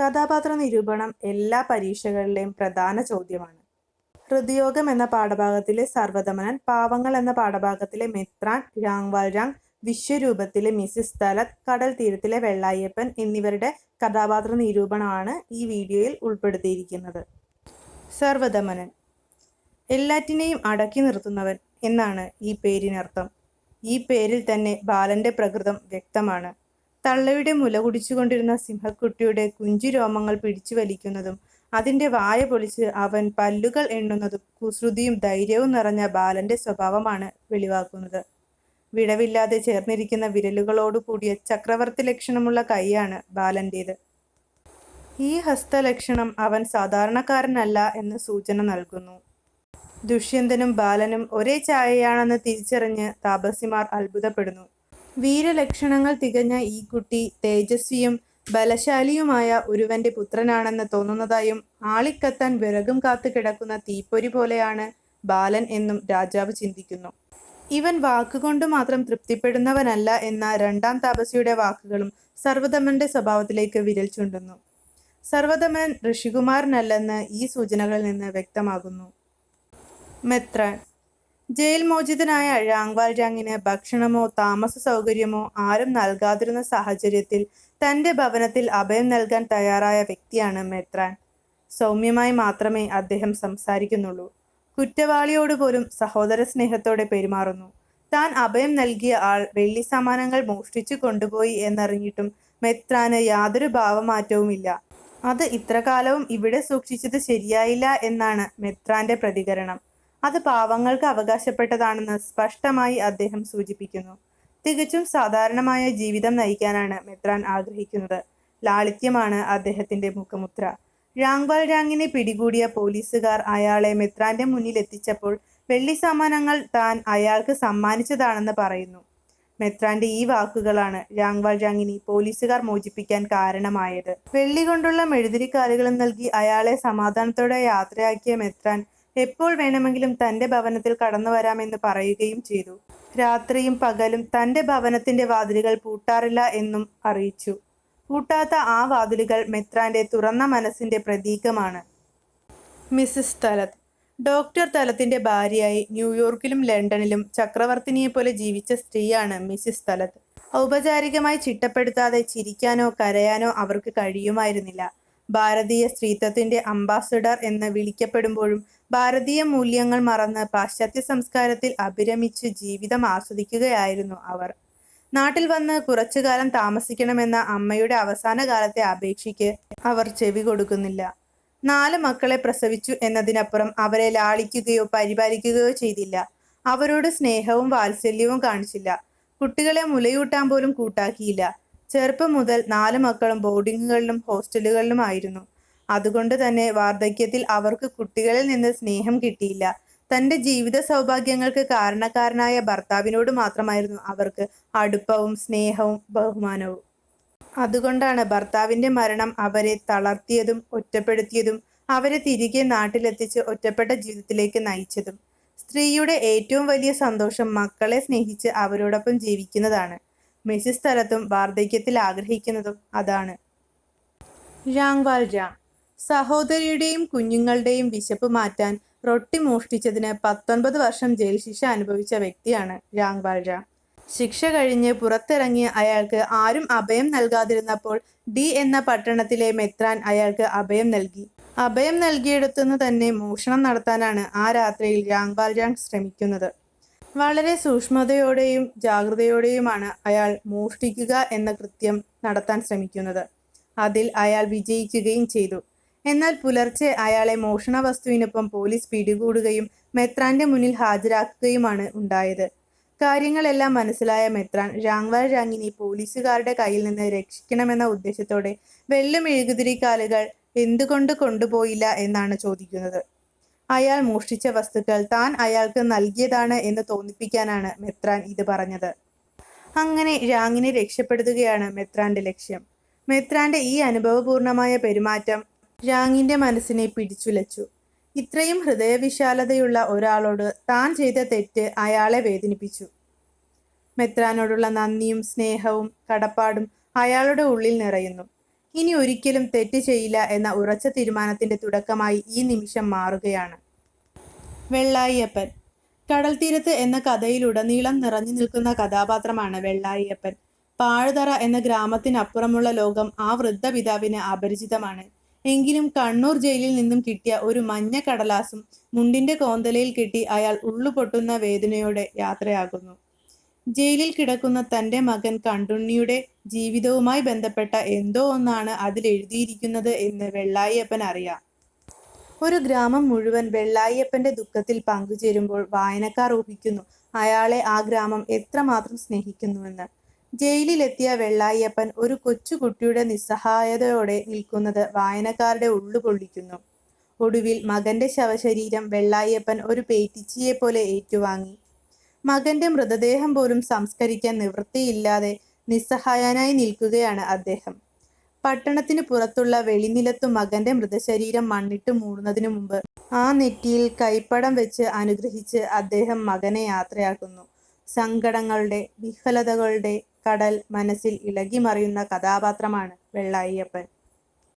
കഥാപാത്ര നിരൂപണം എല്ലാ പരീക്ഷകളിലെയും പ്രധാന ചോദ്യമാണ്. ഹൃദയോഗം എന്ന പാഠഭാഗത്തിലെ സർവദമനൻ, പാവങ്ങൾ എന്ന പാഠഭാഗത്തിലെ മെത്രാൻ, രാങ്വാൽരാങ്, വിശ്വരൂപത്തിലെ മിസിസ് തലത്, കടൽ തീരത്തിലെ വെള്ളായപ്പൻ എന്നിവരുടെ കഥാപാത്ര നിരൂപണമാണ് ഈ വീഡിയോയിൽ ഉൾപ്പെടുത്തിയിരിക്കുന്നത്. സർവദമനൻ എല്ലാറ്റിനെയും അടക്കി നിർത്തുന്നവൻ എന്നാണ് ഈ പേരിനർത്ഥം. ഈ പേരിൽ തന്നെ ബാലന്റെ പ്രകൃതം വ്യക്തമാണ്. തള്ളയുടെ മുല കുടിച്ചുകൊണ്ടിരുന്ന സിംഹക്കുട്ടിയുടെ കുഞ്ചിരോമങ്ങൾ പിടിച്ചു വലിക്കുന്നതും അതിന്റെ വായ പൊളിച്ച് അവൻ പല്ലുകൾ എണ്ണുന്നതും കുസൃതിയും ധൈര്യവും നിറഞ്ഞ ബാലന്റെ സ്വഭാവമാണ് വെളിവാക്കുന്നത്. വിടവില്ലാതെ ചേർന്നിരിക്കുന്ന വിരലുകളോടുകൂടിയ ചക്രവർത്തി ലക്ഷണമുള്ള കൈയാണ് ബാലന്റേത്. ഈ ഹസ്തലക്ഷണം അവൻ സാധാരണക്കാരനല്ല എന്ന് സൂചന നൽകുന്നു. ദുഷ്യന്തനും ബാലനും ഒരേ ചായയാണെന്ന് തിരിച്ചറിഞ്ഞ് താപസിമാർ അത്ഭുതപ്പെടുന്നു. വീരലക്ഷണങ്ങൾ തികഞ്ഞ ഈ കുട്ടി തേജസ്വിയും ബലശാലിയുമായ ഒരുവന്റെ പുത്രനാണെന്ന് തോന്നുന്നതായും ആളിക്കത്താൻ വിറകും കാത്തു കിടക്കുന്ന തീപ്പൊരി പോലെയാണ് ബാലൻ എന്നും രാജാവ് ചിന്തിക്കുന്നു. ഇവൻ വാക്കുകൊണ്ട് മാത്രം തൃപ്തിപ്പെടുന്നവനല്ല എന്ന രണ്ടാം താപസിയുടെ വാക്കുകളും സർവദമനന്റെ സ്വഭാവത്തിലേക്ക് വിരൽ ചൂണ്ടുന്നു. സർവദമനൻ ഋഷികുമാരനല്ലെന്ന് ഈ സൂചനകളിൽ നിന്ന് വ്യക്തമാകുന്നു. മെത്രാൻ ജയിൽ മോചിതനായ രാങ്വാൽരാങ്ങിന് ഭക്ഷണമോ താമസ സൗകര്യമോ ആരും നൽകാതിരുന്ന സാഹചര്യത്തിൽ തന്റെ ഭവനത്തിൽ അഭയം നൽകാൻ തയ്യാറായ വ്യക്തിയാണ് മെത്രാൻ. സൗമ്യമായി മാത്രമേ അദ്ദേഹം സംസാരിക്കുന്നുള്ളൂ. കുറ്റവാളിയോട് പോലും സഹോദര സ്നേഹത്തോടെ പെരുമാറുന്നു. താൻ അഭയം നൽകിയ ആൾ വെള്ളി വെള്ളിസാമാനങ്ങൾ മോഷ്ടിച്ചു കൊണ്ടുപോയി എന്നറിഞ്ഞിട്ടും മെത്രാന് യാതൊരു ഭാവമാറ്റവുമില്ല. അത് ഇത്രകാലവും ഇവിടെ സൂക്ഷിച്ചത് ശരിയായില്ല എന്നാണ് മെത്രാന്റെ പ്രതികരണം. അത് പാവങ്ങൾക്ക് അവകാശപ്പെട്ടതാണെന്ന് സ്പഷ്ടമായി അദ്ദേഹം സൂചിപ്പിക്കുന്നു. തികച്ചും സാധാരണമായ ജീവിതം നയിക്കാനാണ് മെത്രാൻ ആഗ്രഹിക്കുന്നത്. ലാളിത്യമാണ് അദ്ദേഹത്തിന്റെ മുഖമുദ്ര. രാങ്വാൽരാങ്ങിനെ പിടികൂടിയ പോലീസുകാർ അയാളെ മെത്രാന്റെ മുന്നിൽ എത്തിച്ചപ്പോൾ വെള്ളി സമ്മാനങ്ങൾ താൻ അയാൾക്ക് സമ്മാനിച്ചതാണെന്ന് പറയുന്നു. മെത്രാന്റെ ഈ വാക്കുകളാണ് രാങ്വാൽരാങ്ങിനെ പോലീസുകാർ മോചിപ്പിക്കാൻ കാരണമായത്. വെള്ളി കൊണ്ടുള്ള മെഴുതിരിക്കാലുകളും നൽകി അയാളെ സമാധാനത്തോടെ യാത്രയാക്കിയ മെത്രാൻ എപ്പോൾ വേണമെങ്കിലും തന്റെ ഭവനത്തിൽ കടന്നു വരാമെന്ന് പറയുകയും ചെയ്തു. രാത്രിയും പകലും തന്റെ ഭവനത്തിന്റെ വാതിലുകൾ പൂട്ടാറില്ല എന്നും അറിയിച്ചു. പൂട്ടാത്ത ആ വാതിലുകൾ മെത്രാന്റെ തുറന്ന മനസ്സിന്റെ പ്രതീകമാണ്. മിസ്സിസ് തലത് ഡോക്ടർ തലത്തിന്റെ ഭാര്യയായി ന്യൂയോർക്കിലും ലണ്ടനിലും ചക്രവർത്തിനിയെ പോലെ ജീവിച്ച സ്ത്രീയാണ് മിസ്സിസ് തലത്. ഔപചാരികമായി ചിട്ടപ്പെടുത്താതെ ചിരിക്കാനോ കരയാനോ അവർക്ക് കഴിയുമായിരുന്നില്ല. ഭാരതീയ സ്ത്രീത്വത്തിന്റെ അംബാസഡർ എന്ന് വിളിക്കപ്പെടുമ്പോഴും ഭാരതീയ മൂല്യങ്ങൾ മറന്ന് പാശ്ചാത്യ സംസ്കാരത്തിൽ അഭിരമിച്ച് ജീവിതം ആസ്വദിക്കുകയായിരുന്നു അവർ. നാട്ടിൽ വന്ന് കുറച്ചു കാലം താമസിക്കണമെന്ന അമ്മയുടെ അവസാന കാലത്തെ അപേക്ഷയ്ക്ക് അവർ ചെവി കൊടുക്കുന്നില്ല നാല് മക്കളെ പ്രസവിച്ചു എന്നതിനപ്പുറം അവരെ ലാളിക്കുകയോ പരിപാലിക്കുകയോ ചെയ്തില്ല. അവരോട് സ്നേഹവും വാത്സല്യവും കാണിച്ചില്ല. കുട്ടികളെ മുലയൂട്ടാൻ പോലും കൂട്ടാക്കിയില്ല. ചെറുപ്പം മുതൽ നാല് മക്കളും ബോർഡിങ്ങുകളിലും ഹോസ്റ്റലുകളിലും ആയിരുന്നു. അതുകൊണ്ട് തന്നെ വാർദ്ധക്യത്തിൽ അവർക്ക് കുട്ടികളിൽ നിന്ന് സ്നേഹം കിട്ടിയില്ല. തന്റെ ജീവിത സൗഭാഗ്യങ്ങൾക്ക് കാരണക്കാരനായ ഭർത്താവിനോട് മാത്രമായിരുന്നു അവർക്ക് അടുപ്പവും സ്നേഹവും ബഹുമാനവും. അതുകൊണ്ടാണ് ഭർത്താവിന്റെ മരണം അവരെ തളർത്തിയതും ഒറ്റപ്പെടുത്തിയതും അവരെ തിരികെ നാട്ടിലെത്തിച്ച് ഒറ്റപ്പെട്ട ജീവിതത്തിലേക്ക് നയിച്ചതും. സ്ത്രീയുടെ ഏറ്റവും വലിയ സന്തോഷം മക്കളെ സ്നേഹിച്ച് അവരോടൊപ്പം ജീവിക്കുന്നതാണ്. മിസിസ് സ്ഥലത്തും വാർദ്ധക്യത്തിൽ ആഗ്രഹിക്കുന്നതും അതാണ്. വാൽജ സഹോദരിയുടെയും കുഞ്ഞുങ്ങളുടെയും വിശപ്പ് മാറ്റാൻ റൊട്ടി മോഷ്ടിച്ചതിന് പത്തൊൻപത് വർഷം ജയിൽ ശിക്ഷ അനുഭവിച്ച വ്യക്തിയാണ് രാങ്വാൽരാങ്. ശിക്ഷ കഴിഞ്ഞ് പുറത്തിറങ്ങിയ അയാൾക്ക് ആരും അഭയം നൽകാതിരുന്നപ്പോൾ ഡി എന്ന പട്ടണത്തിലെ മെത്രാൻ അയാൾക്ക് അഭയം നൽകി. അഭയം നൽകിയിടത്തുനിന്ന് തന്നെ മോഷണം നടത്താനാണ് ആ രാത്രിയിൽ രാങ്വാൽരാങ് ശ്രമിക്കുന്നത്. വളരെ സൂക്ഷ്മതയോടെയും ജാഗ്രതയോടെയുമാണ് അയാൾ മോഷ്ടിക്കുക എന്ന കൃത്യം നടത്താൻ ശ്രമിക്കുന്നത്. അതിൽ അയാൾ വിജയിക്കുകയും ചെയ്തു. എന്നാൽ പുലർച്ചെ അയാളെ മോഷണ വസ്തുവിനൊപ്പം പോലീസ് പിടികൂടുകയും മെത്രാന്റെ മുന്നിൽ ഹാജരാക്കുകയുമാണ് ഉണ്ടായത്. കാര്യങ്ങളെല്ലാം മനസ്സിലായ മെത്രാൻ രാങ്വാൽരാങ്ങിനെ പോലീസുകാരുടെ കയ്യിൽ നിന്ന് രക്ഷിക്കണമെന്ന ഉദ്ദേശത്തോടെ വെള്ളി മെഴുകുതിരിക്കാലുകൾ എന്തുകൊണ്ട് കൊണ്ടുപോയില്ല എന്നാണ് ചോദിക്കുന്നത്. അയാൾ മോഷ്ടിച്ച വസ്തുക്കൾ താൻ അയാൾക്ക് നൽകിയതാണ് എന്ന് തോന്നിപ്പിക്കാനാണ് മെത്രാൻ ഇത് പറഞ്ഞത്. അങ്ങനെ രാങ്ങിനെ രക്ഷപ്പെടുത്തുകയാണ് മെത്രാന്റെ ലക്ഷ്യം. മെത്രാന്റെ ഈ അനുഭവപൂർണമായ പെരുമാറ്റം രാങ്ങിന്റെ മനസ്സിനെ പിടിച്ചുലച്ചു. ഇത്രയും ഹൃദയവിശാലതയുള്ള ഒരാളോട് താൻ ചെയ്ത തെറ്റ് അയാളെ വേദനിപ്പിച്ചു. മെത്രാനോടുള്ള നന്ദിയും സ്നേഹവും കടപ്പാടും അയാളുടെ ഉള്ളിൽ നിറയുന്നു. ഇനി ഒരിക്കലും തെറ്റ് ചെയ്യില്ല എന്ന ഉറച്ച തീരുമാനത്തിന്റെ തുടക്കമായി ഈ നിമിഷം മാറുകയാണ്. വെള്ളായിയപ്പൻ. കടൽ തീരത്ത് എന്ന കഥയിലുടനീളം നിറഞ്ഞു നിൽക്കുന്ന കഥാപാത്രമാണ് വെള്ളായിയപ്പൻ. പാഴുതറ എന്ന ഗ്രാമത്തിനപ്പുറമുള്ള ലോകം ആ വൃദ്ധ പിതാവിന് അപരിചിതമാണ്. എങ്കിലും കണ്ണൂർ ജയിലിൽ നിന്നും കിട്ടിയ ഒരു മഞ്ഞ കടലാസും മുണ്ടിന്റെ കോന്തലയിൽ കിട്ടി അയാൾ ഉള്ളുപൊട്ടുന്ന വേദനയോടെ യാത്രയാകുന്നു. ജയിലിൽ കിടക്കുന്ന തന്റെ മകൻ കണ്ടുണ്ണിയുടെ ജീവിതവുമായി ബന്ധപ്പെട്ട എന്തോ ഒന്നാണ് അതിൽ എഴുതിയിരിക്കുന്നത് എന്ന് വെള്ളായിയപ്പൻ അറിയാം. ഒരു ഗ്രാമം മുഴുവൻ വെള്ളായിയപ്പന്റെ ദുഃഖത്തിൽ പങ്കുചേരുമ്പോൾ വായനക്കാർ ഊഹിക്കുന്നു അയാളെ ആ ഗ്രാമം എത്രമാത്രം സ്നേഹിക്കുന്നുവെന്ന്. ജയിലിലെത്തിയ വെള്ളായിയപ്പൻ ഒരു കൊച്ചുകുട്ടിയുടെ നിസ്സഹായതയോടെ നിൽക്കുന്നത് വായനക്കാരുടെ ഉള്ളു പൊള്ളിക്കുന്നു. ഒടുവിൽ മകന്റെ ശവശരീരം വെള്ളായിയപ്പൻ ഒരു പേറ്റിച്ചിയെ പോലെ ഏറ്റുവാങ്ങി. മകന്റെ മൃതദേഹം പോലും സംസ്കരിക്കാൻ നിവൃത്തിയില്ലാതെ നിസ്സഹായനായി നിൽക്കുകയാണ് അദ്ദേഹം. പട്ടണത്തിന് പുറത്തുള്ള വെളിനിലത്തു മകന്റെ മൃതശരീരം മണ്ണിട്ട് മൂടുന്നതിനു മുമ്പ് ആ നെറ്റിയിൽ കൈപ്പടം വെച്ച് അനുഗ്രഹിച്ച് അദ്ദേഹം മകനെ യാത്രയാക്കുന്നു. സങ്കടങ്ങളുടെ വിഫലതകളുടെ കടൽ മനസ്സിൽ ഇളകിമറിയുന്ന കഥാപാത്രമാണ് വെള്ളായിയപ്പൻ.